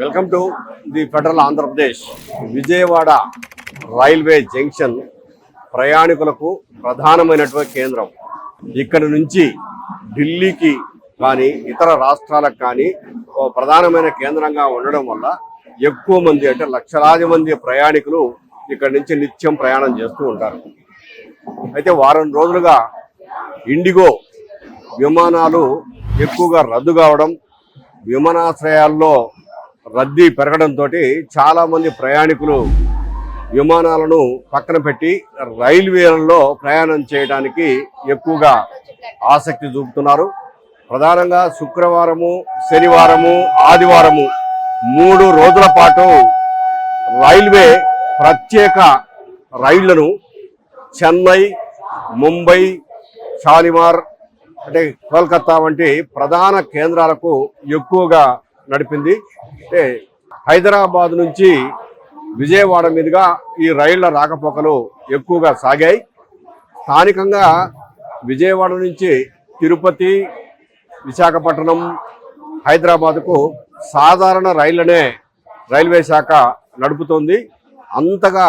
Welcome to the federal Andhra Pradesh Vijayawada railway junction ప్రయాణికులకు ప్రధానమైనటువంటి కేంద్రం. ఇక్కడ నుంచి ఢిల్లీకి కానీ ఇతర రాష్ట్రాలకు కానీ ఓ ప్రధానమైన కేంద్రంగా ఉండడం వల్ల ఎక్కువ మంది అంటే లక్షలాది మంది ప్రయాణికులు ఇక్కడ నుంచి నిత్యం ప్రయాణం చేస్తూ ఉంటారు. అయితే వారం రోజులుగా ఇండిగో విమానాలు ఎక్కువగా రద్దు కావడం విమానాశ్రయాల్లో రద్దీ పెరగడంతో చాలామంది ప్రయాణికులు విమానాలను పక్కన పెట్టి రైల్వేలలో ప్రయాణం చేయడానికి ఎక్కువగా ఆసక్తి చూపుతున్నారు. ప్రధానంగా శుక్రవారము శనివారము ఆదివారము మూడు రోజుల పాటు రైల్వే ప్రత్యేక రైళ్ళను చెన్నై ముంబై షాలిమార్ అంటే కోల్కత్తా వంటి ప్రధాన కేంద్రాలకు ఎక్కువగా నడిపింది. అంటే హైదరాబాద్ నుంచి విజయవాడ మీదుగా ఈ రైళ్ళ రాకపోకలు ఎక్కువగా సాగాయి. స్థానికంగా విజయవాడ నుంచి తిరుపతి విశాఖపట్నం హైదరాబాద్కు సాధారణ రైళ్ళనే రైల్వే శాఖ నడుపుతోంది. అంతగా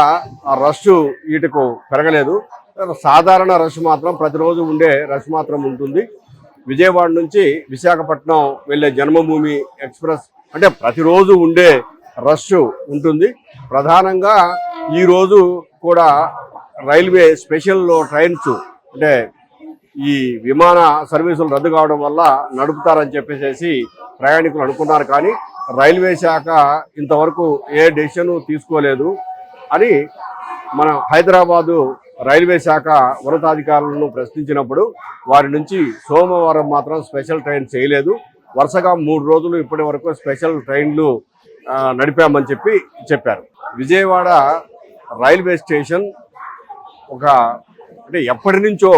ఆ రష్ వీటికు పెరగలేదు. సాధారణ రష్ మాత్రం ప్రతిరోజు ఉండే రష్ మాత్రం ఉంటుంది. విజయవాడ నుంచి విశాఖపట్నం వెళ్ళే జన్మభూమి ఎక్స్ప్రెస్ అంటే ప్రతిరోజు ఉండే రష్ ఉంటుంది. ప్రధానంగా ఈరోజు కూడా రైల్వే స్పెషల్ ట్రైన్స్ అంటే ఈ విమాన సర్వీసులు రద్దు కావడం వల్ల నడుపుతారని చెప్పేసి ప్రయాణికులు అనుకున్నారు. కానీ రైల్వే శాఖ ఇంతవరకు ఏ డెసిషన్ తీసుకోలేదు అని మన హైదరాబాదు రైల్వే శాఖ ఉన్నతాధికారులను ప్రశ్నించినప్పుడు వారి నుంచి సోమవారం మాత్రం స్పెషల్ ట్రైన్ చేయలేదు. వరుసగా మూడు రోజులు ఇప్పటి వరకు స్పెషల్ ట్రైన్లు నడిపామని చెప్పి చెప్పారు. విజయవాడ రైల్వే స్టేషన్ ఒక అంటే ఎప్పటి నుంచో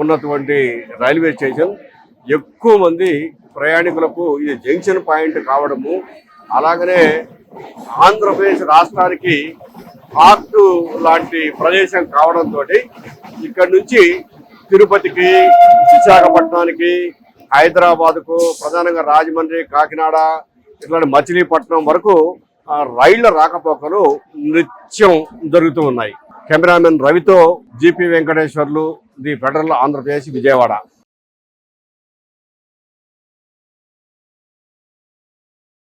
ఉన్నటువంటి రైల్వే స్టేషన్ ఎక్కువ మంది ప్రయాణికులకు ఇది జంక్షన్ పాయింట్ కావడము అలాగనే ఆంధ్రప్రదేశ్ రాష్ట్రానికి హార్ట్ లాంటి ప్రదేశం కావడంతో ఇక్కడ నుంచి తిరుపతికి విశాఖపట్నానికి హైదరాబాద్కు ప్రధానంగా రాజమండ్రి కాకినాడ ఇట్లాంటి మచిలీపట్నం వరకు రైళ్ళ రాకపోకలు నిత్యం జరుగుతూ ఉన్నాయి. కెమెరామెన్ రవితో GP Venkateswarlu the federal Andhra Pradesh Vijayawada.